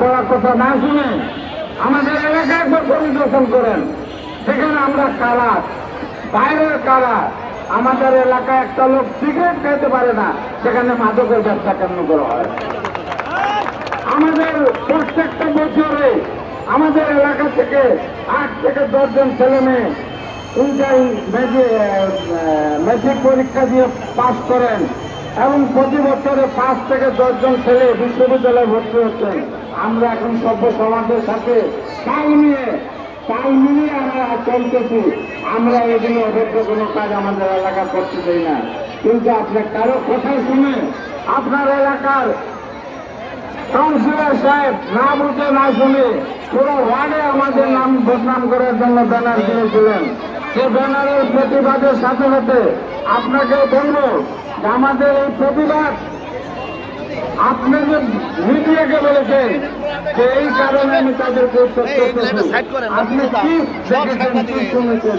করার কথা না শুনে আমাদের এলাকায় একবার পরিদর্শন করেন। সেখানে আমরা কারা বাইরের কারা আমাদের এলাকায় একটা লোক সিগারেট খাইতে পারে না, সেখানে মাদকের ব্যবসা কেন করা হয়? আমাদের প্রত্যেকটা বছরে আমাদের এলাকা থেকে আট থেকে দশজন ছেলে মেয়ে ইন্টার মেট্রিক পরীক্ষা দিয়ে পাশ করেন। এবং প্রতি বছরে পাঁচ থেকে দশজন ছেলে বিশ্ববিদ্যালয়ে ভর্তি হচ্ছেন আমরা এখন সভ্য সমাজের সাথে তাল নিয়ে তাল মিলিয়ে আমরা চলতেছি। আমরা এগুলো অবৈধ কোনো কাজ আমাদের এলাকা করতে চাই না। কিন্তু আপনার কারও কথা শুনে আপনার এলাকার কাউন্সিলর সাহেব না বুঝে, না শুনে পুরো ওয়ার্ডে আমাদের নাম বদনাম করার জন্য ব্যানার দিয়েছিলেন। সে ব্যানারের প্রতিবাদের সাথে সাথে আপনাকে বলব আমাদের এই প্রতিবাদ আপনি যে মিডিয়াকে বলেছেন যে এই কারণে আমি করেন, আপনি কি দেখেছেন, কি শুনেছেন?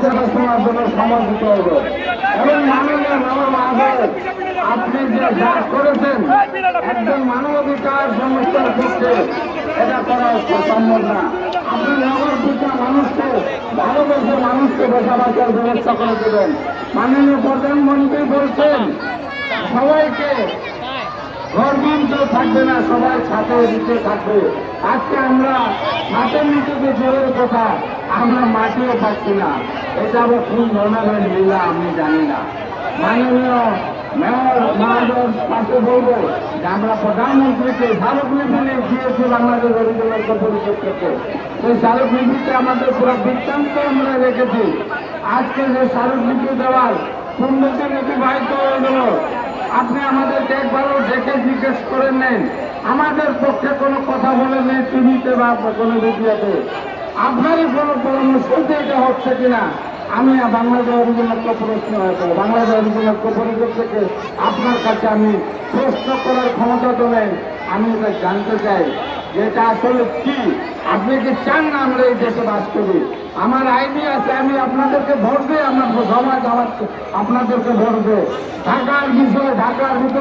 তার মাধ্যমে আপনারা জন্য দিতে হবে। এবং মাননীয় আপনি যে যা করেছেন একজন মানবাধিকার সংস্থার ক্ষেত্রে এটা করা সম্ভব না। মানুষকে ভালোবেসে মানুষকে বসবাসের ব্যবস্থা করে দেবেন। মাননীয় প্রধানমন্ত্রী বলছেন, সবাইকে গর্বান্ত থাকবে না, সবাই ছাতের নিচে থাকবে। আজকে আমরা ছাতের নিচে যে জোরের কথা, আমরা মাটিও পাচ্ছি না। এটা আবার কোন ধরনের লীলা আমি জানি না। মাননীয় পাশে বলব যে আমরা প্রধানমন্ত্রীকে স্মারকলিপি দিয়েছি বাংলাদেশ অরিজিনাল পরিষদ থেকে। সেই স্মারকলিপিতে আমাদের পুরো বৃত্তান্ত আমরা রেখেছি। আজকে যে স্মারকলিপি দেওয়ার পূর্ণতি নীতিবাহিত হয়ে গেল। আপনি আমাদেরকে একবারও ডেকে জিজ্ঞেস করেন নেন আমাদের পক্ষে কোনো কথা বলে নেই, টিভিতে বা কোনো ভিডিওতে আপনারই কোনো পরামর্শ এটা হচ্ছে কিনা? আমি বাংলাদেশ অরিজিনাল প্রশ্ন বাংলাদেশ অরিজিনাল পরিষদ থেকে আপনার কাছে আমি প্রশ্ন করার ক্ষমতা তো নেই আমি এটা জানতে চাই যে এটা আসলে কি? আপনি কি চান না আমরা এই দেশে বাস করি? আমার আইডি আছে, আমি আপনাদেরকে ভোট দিই, আমার সমাজ আমার আপনাদেরকে ভোট দেয় ঢাকার বিষয়, ঢাকার ভিতরে